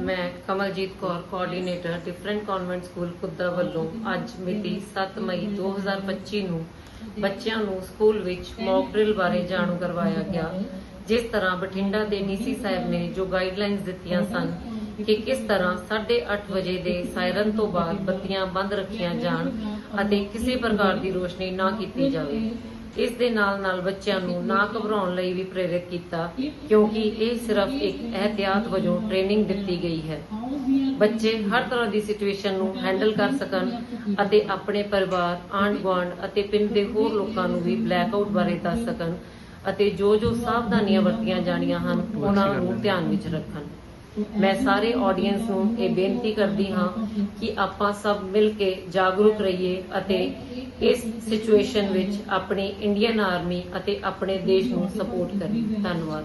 ਮੈਂ Kamaljit Kaur coordinator different convent school Kudda ਵੱਲੋਂ ਅੱਜ ਮਿਤੀ 7 ਮਈ 2025 ਨੂੰ ਬੱਚਿਆਂ ਨੂੰ ਸਕੂਲ ਵਿੱਚ ਮੌਕ ਡਰਿਲ ਬਾਰੇ ਜਾਣੂ ਕਰਵਾਇਆ ਗਿਆ, ਜਿਸ ਤਰ੍ਹਾਂ ਬਠਿੰਡਾ ਦੇ ਡੀਸੀ ਸਾਹਿਬ ਨੇ ਜੋ ਗਾਈਡਲਾਈਨਸ ਦਿੱਤੀਆਂ ਸਨ ਕਿ ਕਿਸ ਤਰ੍ਹਾਂ 8:30 ਵਜੇ ਦੇ ਸਾਇਰਨ ਤੋਂ ਬਾਅਦ ਬੱਤੀਆਂ ਬੰਦ ਰੱਖੀਆਂ ਜਾਣ ਅਤੇ ਕਿਸੇ ਪ੍ਰਕਾਰ ਦੀ ਰੋਸ਼ਨੀ ਨਾ ਕੀਤੀ ਜਾਵੇ। ਇਸ ਦੇ ਨਾਲ ਨਾਲ ਬੱਚਿਆਂ ਨੂੰ ਨਾ ਘਬਰਾਉਣ ਲਈ ਵੀ ਪ੍ਰੇਰਿਤ ਕੀਤਾ, ਕਿਉਂਕਿ ਇਹ ਸਿਰਫ ਇੱਕ ਇਹਤਿਆਤ ਵਜੋਂ ਟ੍ਰੇਨਿੰਗ ਦਿੱਤੀ ਗਈ ਹੈ। ਬੱਚੇ ਹਰ ਤਰ੍ਹਾਂ ਦੀ ਸਿਚੁਏਸ਼ਨ ਨੂੰ ਹੈਂਡਲ ਕਰ ਸਕਣ ਅਤੇ ਆਪਣੇ ਪਰਿਵਾਰ ਆਂਢ ਗੁਆਂਢ ਅਤੇ ਪਿੰਡ ਦੇ ਹੋਰ ਲੋਕਾਂ ਨੂੰ ਵੀ ਬਲੈਕਆਊਟ ਬਾਰੇ ਦੱਸ ਸਕਣ ਅਤੇ ਜੋ ਜੋ ਸਾਵਧਾਨੀਆਂ ਵਰਤੀਆਂ ਜਾਣੀਆਂ ਹਨ, ਉਹਨਾਂ ਨੂੰ ਧਿਆਨ ਵਿੱਚ ਰੱਖਣ। ਮੈਂ ਸਾਰੇ ਆਡੀਅנס ਨੂੰ ਇਹ ਬੇਨਤੀ ਕਰਦੀ ਹਾਂ ਕਿ ਆਪਾਂ ਸਭ ਮਿਲ ਕੇ ਜਾਗਰੂਕ ਰਹੀਏ ਅਤੇ ਇਸ ਸਿਚੁਏਸ਼ਨ ਵਿੱਚ ਆਪਣੀ ਇੰਡੀਅਨ ਆਰਮੀ ਅਤੇ ਆਪਣੇ ਦੇਸ਼ ਨੂੰ ਸਪੋਰਟ ਕਰੀਏ। ਧੰਨਵਾਦ।